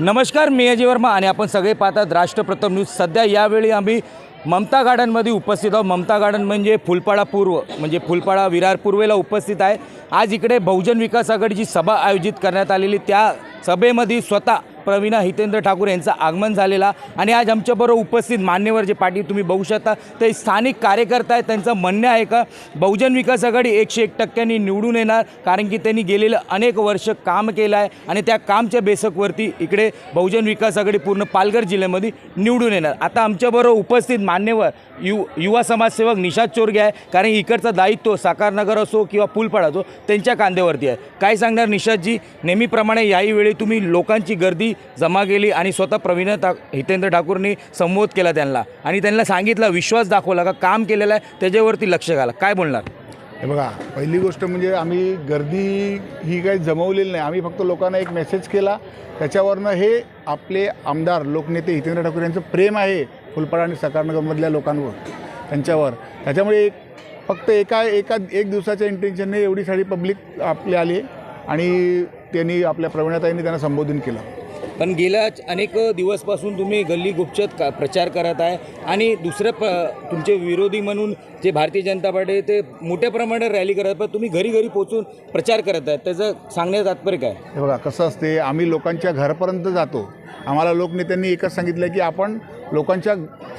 नमस्कार मी अजय वर्मा आणि आपण सगळे पाहतात राष्ट्रप्रथम न्यूज. सध्या यावेळी आम्ही ममता गार्डनमध्ये उपस्थित आहोत. ममता गार्डन म्हणजे फुलपाडा पूर्व म्हणजे फुलपाडा विरार पूर्वेला उपस्थित आहे. आज इकडे बहुजन विकास आघाडीची सभा आयोजित करण्यात आलेली. त्या सभेमध्ये स्वतः प्रवीणा हितेंद्र ठाकूर यांचं आगमन झालेला आणि आज आमच्याबरोबर उपस्थित मान्यवर जे पाटील तुम्ही बघू शकता. ते स्थानिक कार्यकर्ता आहेत त्यांचं म्हणणं आहे का बहुजन विकास आघाडी एकशे एक टक्क्यांनी निवडून येणार कारण की त्यांनी गेलेलं अनेक वर्ष काम केलं आहे. आणि त्या कामच्या बेसकवरती इकडे बहुजन विकास आघाडी पूर्ण पालघर जिल्ह्यामध्ये निवडून येणार. आता आमच्याबरोबर उपस्थित मान्यवर यु युवा समाजसेवक निषाद चोरगे आहे कारण इकडचं दायित्व साकारनगर असो किंवा पुलपाडा असो त्यांच्या कांद्यावरती आहे. काय सांगणार निषादजी? नेहमीप्रमाणे याही वेळी तुम्ही लोकांची गर्दी जमा केली आणि स्वतः प्रवीण ता हितेंद्र ठाकूरनी संबोध केला त्यांना. आणि त्यांना सांगितलं विश्वास दाखवला का? काम केलेलं आहे त्याच्यावरती लक्ष घाला. काय बोलणार? हे बघा पहिली गोष्ट म्हणजे आम्ही गर्दी ही काही जमवलेली नाही. आम्ही फक्त लोकांना एक मेसेज केला. त्याच्यावरनं हे आपले आमदार लोकनेते हितेंद्र ठाकूर यांचं प्रेम आहे फुलपाडा आणि सकारनगरमधल्या लोकांवर त्यांच्यावर. त्याच्यामुळे एक फक्त एका एका एक दिवसाच्या इंटेन्शनने एवढी सारी पब्लिक आपली आली आणि त्यांनी आपल्या प्रवीणाताईंनी त्यांना संबोधन केलं. पण गेल्या अनेक दिवसपासून तुम्ही गल्ली गुपचत का प्रचार करत आहे आणि दुसरं प तुमचे विरोधी म्हणून जे भारतीय जनता पार्टी ते मोठ्या प्रमाणात रॅली करत आहे पण तुम्ही घरी घरी पोचून प्रचार करत आहे त्याचं सांगण्याचं तात्पर्य काय? हे बघा कसं असते आम्ही लोकांच्या घरापर्यंत जातो. आम्हाला लोकनेत्यांनी एकच सांगितलं की आपण लोकांच्या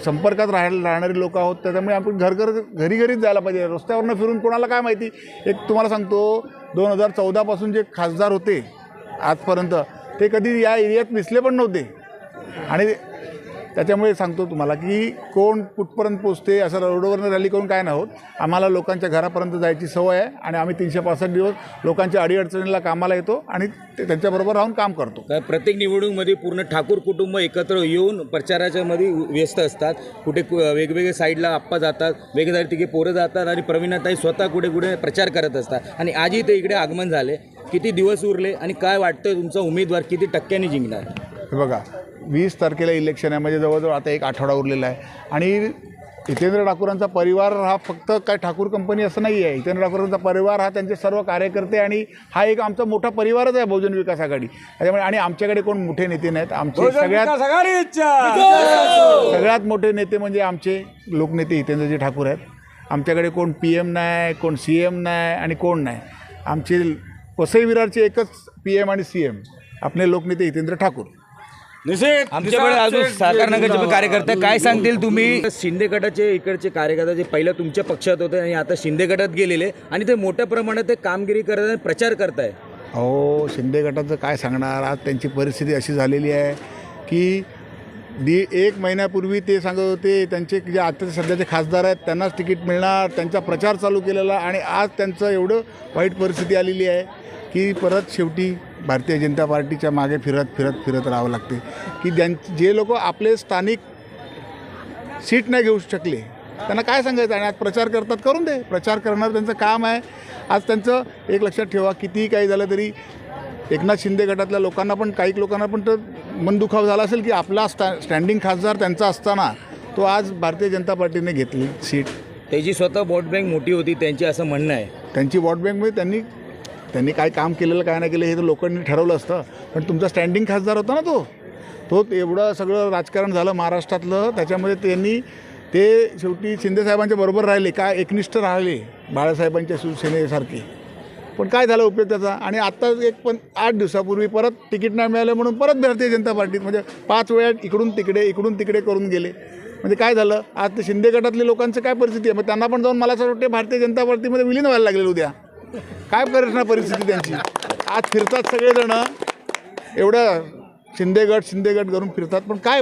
संपर्कात राहायला राहणारी लोक आहोत त्याच्यामुळे आपण घर घर घरी घरीच जायला पाहिजे. रस्त्यावरनं फिरून कोणाला काय माहिती? एक तुम्हाला सांगतो दोन हजार चौदापासून जे खासदार होते आजपर्यंत ते कधी या एरियात मिसले पण नव्हते. आणि त्याच्यामुळे सांगतो तुम्हाला की कोण कुठपर्यंत पोचते असं रोडवरनं रॅली करून काय नाही होत. आम्हाला लोकांच्या घरापर्यंत जायची सवय आहे आणि आम्ही तीनशे पासष्ट दिवस लोकांच्या अडीअडचणीला कामाला येतो आणि ते त्यांच्याबरोबर राहून काम करतो. प्रत्येक निवडणूकमध्ये पूर्ण ठाकूर कुटुंब एकत्र येऊन प्रचाराच्या मध्ये व्यस्त असतात. कुठे वेगवेगळ्या वेगवेगळे साईडला आप्पा जातात वेगवेगळ्या तिघे पोरं जातात आणि प्रवीणाताई स्वतः कुठे कुठे प्रचार करत असतात. आणि आजही ते इकडे आगमन झाले. किती दिवस उरले आणि काय वाटतंय तुमचा उमेदवार किती टक्क्यांनी जिंकणार? हे बघा वीस तारखेला इलेक्शन आहे म्हणजे जवळजवळ आता एक आठवडा उरलेला आहे. आणि हितेंद्र ठाकूरांचा परिवार हा फक्त काय ठाकूर कंपनी असं नाही आहे. हितेंद्र ठाकूरांचा परिवार हा त्यांचे सर्व कार्यकर्ते आणि हा एक आमचा मोठा परिवारच आहे बहुजन विकास आघाडी. त्याच्यामुळे आणि आमच्याकडे कोण मोठे नेते नाहीत आमचे सगळ्यात सगळ्यात मोठे नेते म्हणजे आमचे लोकनेते हितेंद्रजी ठाकूर आहेत. आमच्याकडे कोण पी एम नाही कोण सी एम नाही आणि कोण नाही. आमचे वसई विरारचे एकच पी एम आणि सी एम आपले लोकनेते हितेंद्र ठाकूर. आमच्याकडे अजून साकार नगरचे पण कार्यकर्ते. काय सांगतील तुम्ही? शिंदे गटाचे इकडचे कार्यकर्ते जे पहिलं तुमच्या पक्षात होते आणि आता शिंदे गटात गेलेले आणि ते मोठ्या प्रमाणात ते कामगिरी करत आहे प्रचार करताय. अहो शिंदे गटाचं काय सांगणार? आज त्यांची परिस्थिती अशी झालेली आहे की दी एक महिन्यापूर्वी ते सांगत होते त्यांचे जे आता सध्याचे खासदार आहेत त्यांनाच तिकीट मिळणार त्यांचा प्रचार चालू केलेला आणि आज त्यांचं एवढं वाईट परिस्थिती आलेली आहे. की परत शेवटी भारतीय जनता पार्टीच्या मागे फिरत फिरत फिरत राहावं लागते. की ज्यां जे लोक आपले स्थानिक सीट नाही घेऊ शकले त्यांना काय सांगायचं? आणि आज प्रचार करतात करून दे. प्रचार करणं त्यांचं काम आहे. आज त्यांचं एक लक्षात ठेवा कितीही काही झालं तरी एकनाथ शिंदे गटातल्या लोकांना पण काही लोकांना पण तर मन दुखाव झाला असेल की आपला स्टॅ स्टँडिंग खासदार त्यांचा असताना तो आज भारतीय जनता पार्टीने घेतली सीट. त्याची स्वतः वोट बँक मोठी होती त्यांची असं म्हणणं आहे. त्यांची वॉट बँकमध्ये त्यांनी त्यांनी काय काम केलेलं काय नाही केलं हे तर लोकांनी ठरवलं असतं. पण तुमचा स्टँडिंग खासदार होता ना तो? तो एवढं सगळं राजकारण झालं महाराष्ट्रातलं त्याच्यामध्ये त्यांनी ते शेवटी शिंदेसाहेबांच्या बरोबर राहिले काय एकनिष्ठ राहिले बाळासाहेबांच्या शिवसेनेसारखे. पण काय झालं उपयोग त्याचा? आणि आत्ता एक पण आठ दिवसापूर्वी परत तिकीट नाही मिळालं म्हणून परत भारतीय जनता पार्टीत म्हणजे पाच वेळा इकडून तिकडे इकडून तिकडे करून गेले. म्हणजे काय झालं? आज ते शिंदे गटातले लोकांचं काय परिस्थिती आहे? मग त्यांना पण जाऊन मला असं वाटते भारतीय जनता पार्टीमध्ये विलीन व्हायला लागलेलं उद्या. काय करणार परिस्थिती त्यांची? आज फिरतात सगळेजणं. एवढं शिंदेगड शिंदेगड करून फिरतात. पण काय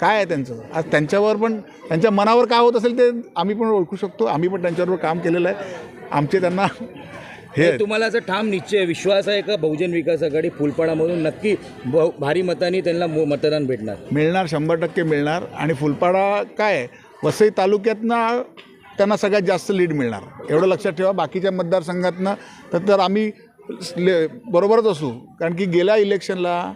काय आहे त्यांचं? आज त्यांच्यावर पण त्यांच्या मनावर काय होत असेल ते आम्ही पण ओळखू शकतो. आम्ही पण त्यांच्याबरोबर काम केलेलं आहे. आमचे त्यांना हे. तुम्हाला असं ठाम निश्चय विश्वास आहे का बहुजन विकास आघाडी फुलपाडामधून? नक्की बहु- भारी मतांनी त्यांना मतदान भेटणार. मिळणार शंभर टक्के मिळणार. आणि फुलपाडा काय वसई तालुक्यातनं त्यांना सगळ्यात जास्त लीड मिळणार. एवढं लक्षात ठेवा बाकीच्या मतदारसंघातनं तर तर आम्ही ले- बरोबरच असू. कारण की गेल्या इलेक्शनला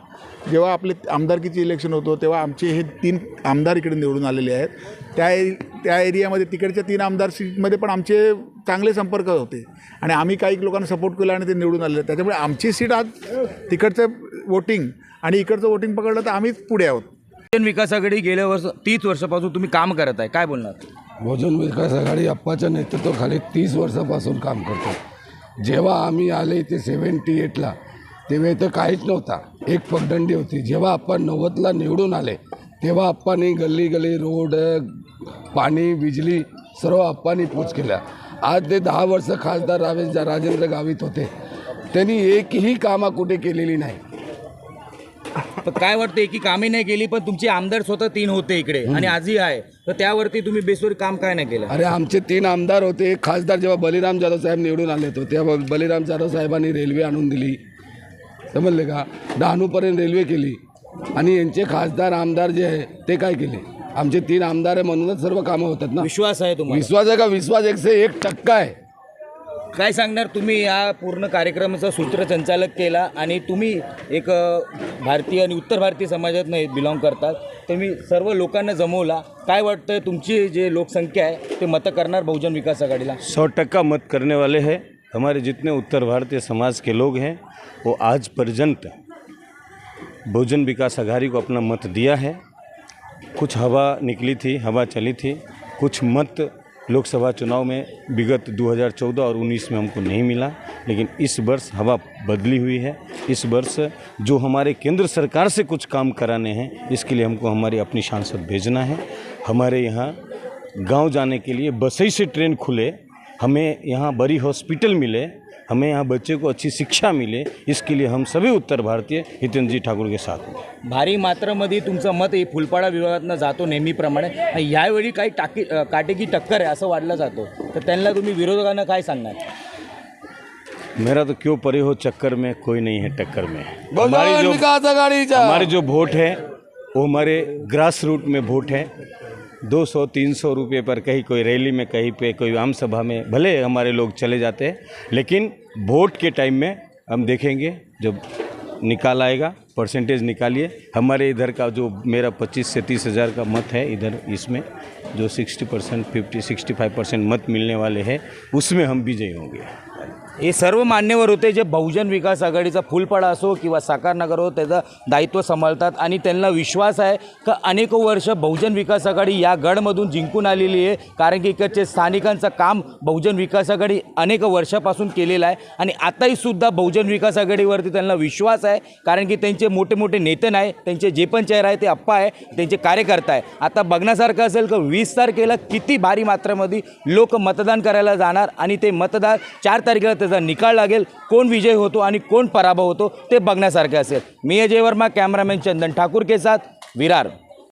जेव्हा आपले आमदारकीचे इलेक्शन होतं तेव्हा आमचे हे तीन आमदार इकडे निवडून आलेले आहेत. त्या ए- त्या एरियामध्ये तिकडच्या तीन आमदार सीटमध्ये पण आमचे चांगले संपर्क होते. आणि आम्ही काही लोकांना सपोर्ट केला आणि ते निवडून आलेले त्याच्यामुळे आमची सीट आज तिकडचं वोटिंग आणि इकडचं वोटिंग पकडलं तर आम्हीच पुढे आहोत. विकासाकडे गेल्या वर्ष तीस वर्षापासून तुम्ही काम करत आहे काय बोलणार? भोजन विकास आघाडी अप्पाच्या नेतृत्वाखाली तीस वर्षापासून काम करतो. जेव्हा आम्ही आले ते सेवन्टी एटला तेव्हा इथं काहीच नव्हता. एक पगडंडी होती. जेव्हा आपण नव्वदला निवडून आले तेव्हा आप्पांनी गल्ली गल्ली रोड पाणी बिजली सर्व आप्पांनी पोच केल्या. आज ते दहा वर्ष खासदार रावे राजेंद्र गावित होते. त्यांनी एकही कामा कुठे केलेली नाही. पण काय वाटतं की कामे नाही केली पण तुमचे आमदार स्वतः तीन होते इकडे आणि आजही आहे. तर त्यावरती तुम्ही बेसवर काम काय नाही केलं? अरे आमचे तीन आमदार होते. खासदार जेव्हा बलिराम जाधव साहेब निवडून आले होते तेव्हा बलिराम जाधव साहेबांनी रेल्वे आणून दिली. समजले का? डहाणूपर्यंत रेल्वे केली. आणि यांचे खासदार आमदार जे आहे ते काय केले? आमचे तीन आमदार आहे म्हणूनच सर्व कामं होतात ना. विश्वास आहे तुम्हाला? विश्वास आहे का? विश्वास एकशे एक टक्का आहे. काय सांगणार? तुम्ही या पूर्ण कार्यक्रमाचा सूत्रसंचालक केला आणि तुम्ही एक भारतीय आणि उत्तर भारतीय समाजात नाही बिलॉंग करतात. तुम्ही सर्व लोकांना जमवला. काय वाटतं तुमची जे लोकसंख्या आहे ते मतं करणार बहुजन विकास आघाडीला? सौ टक्का मत करने वाले हैं. हमारे जितने उत्तर भारतीय समाज के लोग हैं वो आज पर्यंत बहुजन विकास आघाड़ी को अपना मत दिया है। कुछ हवा निकली थी हवा चली थी। कुछ मत लोकसभा चुनाव में विगत 2014 और 19 में हमको नहीं मिला, लेकिन इस वर्ष हवा बदली हुई है। इस वर्ष जो हमारे केंद्र सरकार से कुछ काम कराने हैं, इसके लिए हमको हमारी अपनी सांसद भेजना है। हमारे यहाँ गाँव जाने के लिए बसई से ट्रेन खुले, हमें यहाँ बड़ी हॉस्पिटल मिले हमें यहाँ बच्चे को अच्छी शिक्षा मिले इसके लिए हम सभी उत्तर भारतीय हितेंद्र जी ठाकुर के साथ हैं। भारी मात्रामध्ये तुमचं मत हे फुलपाडा विभागातनं जातो नेहमीप्रमाणे. आणि यावेळी काही टाकी काटेकी टक्कर आहे असं वाढलं जातो. तर त्यांना तुम्ही विरोधकांना काय सांगणार? मेरा तो क्यों परे हो चक्कर में कोई नहीं है टक्कर में। हमारी जो हमारे जो वोट है वो हमारे ग्रास रूट में वोट है। 200 300 रुपए पर कहीं कोई रैली में, कहीं पे कोई आम सभा में, भले हमारे लोग चले जाते हैं, लेकिन वोट के टाइम में हम देखेंगे, जब निकाल आएगा, परसेंटेज निकालिए। हमारे इधर का जो मेरा 25 से तीस हज़ार का मत है, इधर इसमें, जो 60 percent, fifty, sixty five percent मत मिलने वाले हैं, उसमें हम विजयी होंगे। हे सर्व मान्यवर होते जे बहुजन विकास आघाडीचा फुलपाडा असो किंवा साकारनगर हो त्याचं दायित्व सांभाळतात. आणि त्यांना विश्वास आहे का अनेक वर्ष बहुजन विकास आघाडी या गडमधून जिंकून आलेली आहे? कारण की इकडचे स्थानिकांचं काम बहुजन विकास आघाडी अनेक वर्षापासून केलेलं आहे. आणि आताही सुद्धा बहुजन विकास आघाडीवरती त्यांना विश्वास आहे. कारण की त्यांचे मोठे मोठे नेते नाही त्यांचे जे पण चेहरा आहे ते अप्पा आहे त्यांचे कार्यकर्ता आहे. आता बघण्यासारखं असेल का वीस तारखेला किती भारी मात्रामध्ये लोक मतदान करायला जाणार आणि ते मतदार चार तारखेला त्याचा निकाल लागेल. कोण विजय होतो आणि कोण पराभव होतो ते बघण्यासारखे असेल. मी अजय वर्मा कॅमेरामॅन चंदन ठाकूर के साथ विरार.